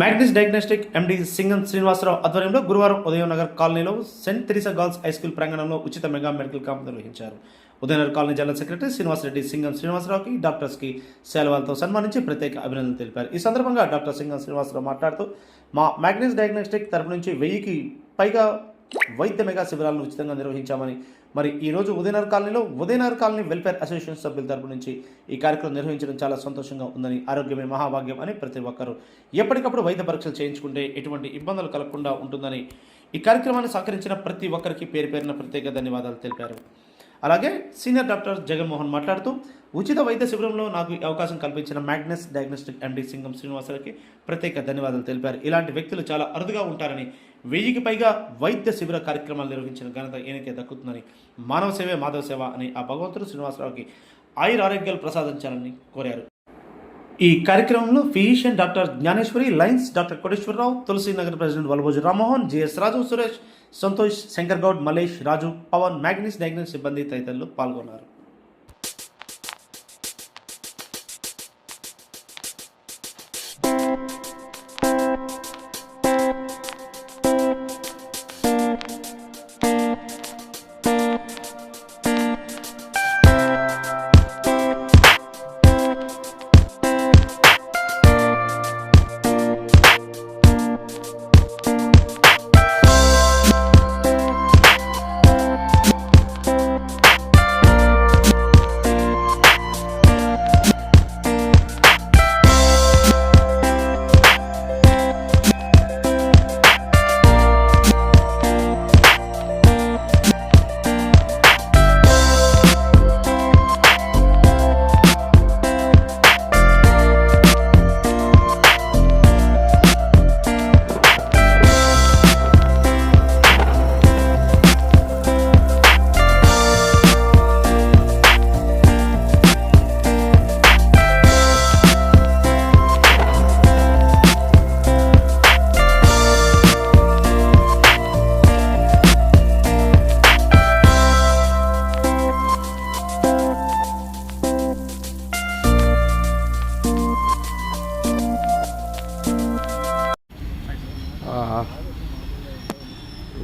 Magnus diagnostic MD Singam Srinivasarao ఆధ్వర్యంలో గురువారం ఉదయం నగర్ కాలనీలో Saint Teresa girls high school ప్రాంగణంలో ఉచిత మెగా మెడికల్ క్యాంప్ నిర్వహించారు. Udayanagar colony general secretary Srinivasareddy Singam శ్రీనివాసరావుకి డాక్టర్స్కి సేలవాలతో సన్మానించి ప్రత్యేక అభినందనలు తెలిపారు. ఈ సందర్భంగా డాక్టర్ సింగం శ్రీనివాసరావు మాట్లాడుతూ మా మ్యాగ్నిస్ డయాగ్నోస్టిక్ తరపు నుంచి వెయ్యికి పైగా వైద్య మెగా శిబిరాలను ఉచితంగా నిర్వహించామని మరి ఈ రోజు ఉదయనగర్ కాలనీలో ఉదయనగర్ కాలనీ వెల్ఫేర్ అసోసియేషన్ సభ్యుల తరపు నుంచి ఈ కార్యక్రమం నిర్వహించడం చాలా సంతోషంగా ఉందని ఆరోగ్యమే మహాభాగ్యం అని ప్రతి ఒక్కరూ ఎప్పటికప్పుడు వైద్య పరీక్షలు చేయించుకుంటే ఎటువంటి ఇబ్బందులు కలగకుండా ఉంటుందని ఈ కార్యక్రమాన్ని సహకరించిన ప్రతి ఒక్కరికి పేరు పేరున ప్రత్యేక ధన్యవాదాలు తెలిపారు. అలాగే సీనియర్ డాక్టర్ జగన్మోహన్ మాట్లాడుతూ ఉచిత వైద్య శిబిరంలో నాకు అవకాశం కల్పించిన మ్యాగ్నస్ డయాగ్నోస్టిక్ ఎండి సింగం శ్రీనివాసరావుకి ప్రత్యేక ధన్యవాదాలు తెలిపారు. ఇలాంటి వ్యక్తులు చాలా అరుదుగా ఉంటారని వెయ్యికి పైగా వైద్య శిబిర కార్యక్రమాలు నిర్వహించిన ఘనత ఈయనకే దక్కుతుందని మానవ సేవే మాధవ సేవ అని ఆ భగవంతుడు శ్రీనివాసరావుకి ఆయుర ఆరోగ్యాలు ప్రసాదించాలని కోరారు. ఈ కార్యక్రమంలో physician doctor Gnaneshwari Lions doctor Koteswararao Tulasi Nagar president Valbhoju Rammohan GS Raju Suresh Santosh Shankar Goud Mallesh Raju Pavan Magnus diagnose సిబ్బంది తదితరులు పాల్గొన్నారు.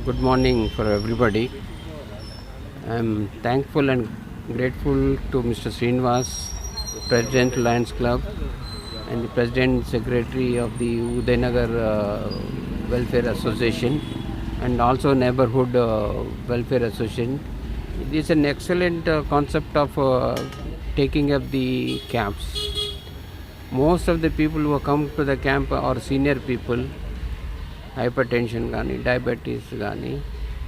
Good morning for everybody. I'm thankful and grateful to Mr. Srinivas, President Lions Club, and the President Secretary of the Udaynagar uh, Welfare Association, and also Neighborhood uh, Welfare Association. It is an excellent uh, concept of uh, taking up the camps. Most of the people who come to the camp are senior people hypertension కానీ diabetes కానీ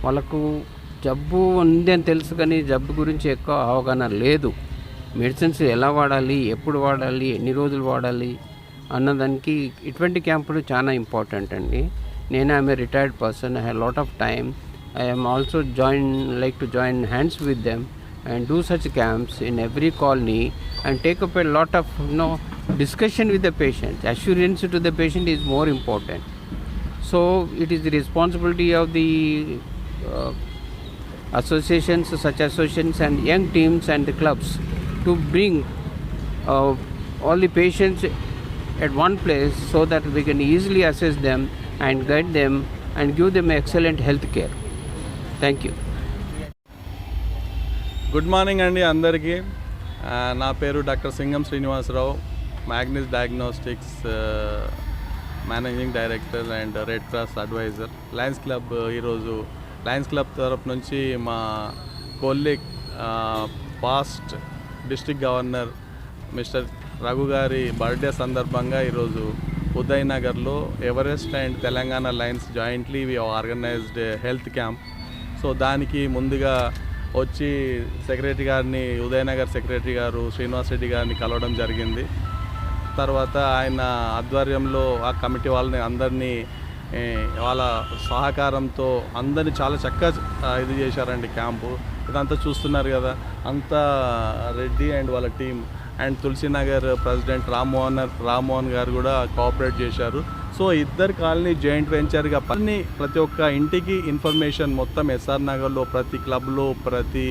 వాళ్ళకు జబ్బు ఉంది అని తెలుసు కానీ జబ్బు గురించి ఎక్కువ అవగాహన లేదు. మెడిసిన్స్ ఎలా వాడాలి ఎప్పుడు వాడాలి ఎన్ని రోజులు వాడాలి అన్నదానికి ఇటువంటి క్యాంపులు చాలా ఇంపార్టెంట్ అండి. నేను I'm a retired person I have lot of time. I'm also join like to join hands with them and do such camps in every colony and take up a lot of no discussion with the patient. patient to the patient patient more important. so it is the responsibility of the uh, associations such associations and young teams and the clubs to bring uh, all the patients at one place so that we can easily assess them and guide them and give them excellent health care thank you good morning అండి అందరికీ ఆ, నా పేరు doctor Singam Srinivasarao Magnis diagnostics managing director and red cross advisor. Lions club ఈరోజు Lions club తరపు నుంచి మా కొల్లిక్ past district governor mister Raghu గారి బర్త్డే సందర్భంగా ఈరోజు ఉదయనగర్లో Everest and Telangana Lions jointly we organized health camp. So దానికి ముందుగా వచ్చి సెక్రటరీ గారిని ఉదయనగర్ సెక్రటరీ గారు శ్రీనివాస్ రెడ్డి గారిని కలవడం జరిగింది. తర్వాత ఆయన ఆధ్వర్యంలో ఆ కమిటీ వాళ్ళని అందరినీ వాళ్ళ సహకారంతో అందరినీ చాలా చక్కగా ఇది చేశారండి క్యాంపు. ఇదంతా చూస్తున్నారు కదా అంతా రెడ్డి అండ్ వాళ్ళ team. And Tulasinagar president Rammohan Rammohan గారు కూడా కోఆపరేట్ చేశారు. సో ఇద్దరు కాలనీ జాయింట్ వెంచర్గా పని ప్రతి ఒక్క ఇంటికి ఇన్ఫర్మేషన్ మొత్తం ఎస్ఆర్ నగర్లో ప్రతి క్లబ్లో ప్రతి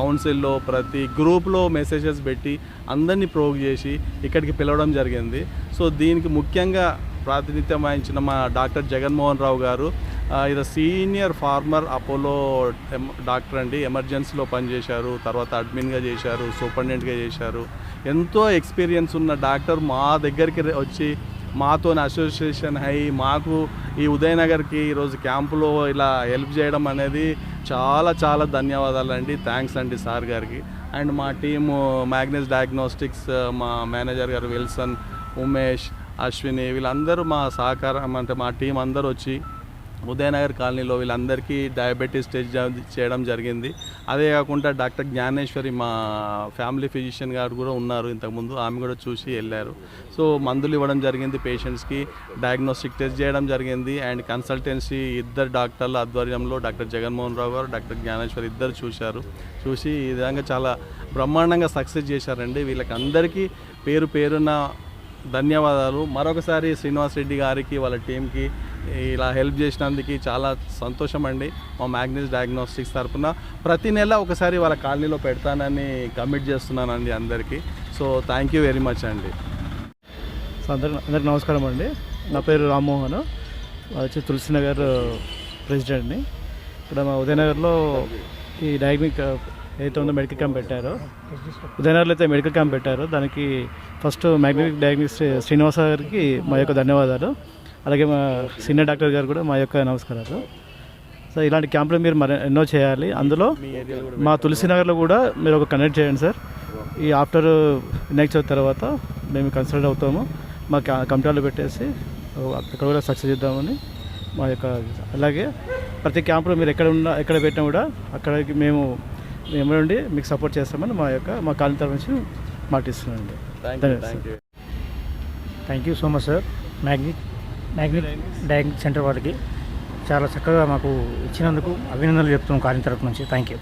కౌన్సిల్లో ప్రతి గ్రూప్లో మెసేజెస్ పెట్టి అందరినీ ప్రోగ్ చేసి ఇక్కడికి పిలవడం జరిగింది. సో దీనికి ముఖ్యంగా ప్రాతినిధ్యం వహించిన మా డాక్టర్ జగన్మోహన్ రావు గారు ఇది సీనియర్ ఫార్మర్ అపోలో డాక్టర్ అండి. ఎమర్జెన్సీలో పనిచేశారు తర్వాత అడ్మిన్గా చేశారు సూపరింటెండెంట్గా చేశారు. ఎంతో ఎక్స్పీరియన్స్ ఉన్న డాక్టర్ మా దగ్గరికి వచ్చి మాతో అసోసియేషన్ అయ్యి మాకు ఈ ఉదయనగర్కి ఈరోజు క్యాంపులో ఇలా హెల్ప్ చేయడం అనేది చాలా చాలా ధన్యవాదాలు అండి థ్యాంక్స్ అండి సార్ గారికి. అండ్ మా టీము మ్యాగ్నెస్ డయాగ్నోస్టిక్స్ మా మేనేజర్ గారు విల్సన్ ఉమేష్ అశ్విని వీళ్ళందరూ మా సహకారం అంటే మా టీం అందరూ వచ్చి ఉదయనగర్ కాలనీలో వీళ్ళందరికీ డయాబెటీస్ టెస్ట్ చేయడం జరిగింది. అదే కాకుండా డాక్టర్ జ్ఞానేశ్వరి మా ఫ్యామిలీ ఫిజిషియన్ గారు కూడా ఉన్నారు ఇంతకుముందు. ఆమె కూడా చూసి వెళ్ళారు. సో మందులు ఇవ్వడం జరిగింది పేషెంట్స్కి. డయాగ్నోస్టిక్ టెస్ట్ చేయడం జరిగింది. అండ్ కన్సల్టెన్సీ ఇద్దరు డాక్టర్ల ఆధ్వర్యంలో డాక్టర్ జగన్మోహన్ రావు గారు డాక్టర్ జ్ఞానేశ్వరి ఇద్దరు చూశారు. చూసి ఈ విధంగా చాలా బ్రహ్మాండంగా సక్సెస్ చేశారండి. వీళ్ళకి అందరికీ పేరు పేరున ధన్యవాదాలు. మరొకసారి శ్రీనివాస్ రెడ్డి గారికి వాళ్ళ టీంకి ఇలా హెల్ప్ చేసినందుకు చాలా సంతోషం అండి. మా మ్యాగ్నెస్ డయాగ్నోస్టిక్స్ తరఫున ప్రతి నెల ఒకసారి వాళ్ళ కాలనీలో పెడతానని కమిట్ చేస్తున్నానండి అందరికీ. So thank you very much అండి. సో అందరికి అందరికి నమస్కారం అండి. నా పేరు రామ్మోహన్ వచ్చి తులసినగర్ ప్రెసిడెంట్ని ఇక్కడ మా ఉదయనగర్లో ఈ డయాగ్నిక్ ఏదైతే ఉందో మెడికల్ క్యాంప్ పెట్టారో ఉదయనగర్లో అయితే మెడికల్ క్యాంప్ పెట్టారో దానికి ఫస్ట్ మ్యాగ్నెటిక్ డయాగ్నిక్ శ్రీనివాస గారికి మా యొక్క ధన్యవాదాలు. అలాగే మా సీనియర్ డాక్టర్ గారు కూడా మా యొక్క నమస్కారాలు. సో ఇలాంటి క్యాంపులు మీరు మరి ఎన్నో చేయాలి. అందులో మా తులసినగర్లో కూడా మీరు ఒక కనెక్ట్ చేయండి సార్. ఈ ఆఫ్టర్ వినాయక చవితి తర్వాత మేము కన్సల్ట్ అవుతాము. మా క- కమిటీలో పెట్టేసి అక్కడ కూడా సక్సెస్ చేద్దామని మా యొక్క అలాగే ప్రతి క్యాంపులో మీరు ఎక్కడ ఉన్నా ఎక్కడ పెట్టినా కూడా అక్కడికి మేము మేము నుండి మీకు సపోర్ట్ చేస్తామని మా యొక్క మా కాలనీ తరఫు నుంచి మాటిస్తున్నామండి thank you thank you thank you so much sir Magnus Magnus diagnostic centre వారికి చాలా చక్కగా మాకు ఇచ్చినందుకు అభినందనలు చెప్తున్నాం కార్యం తరపు నుంచి. Thank you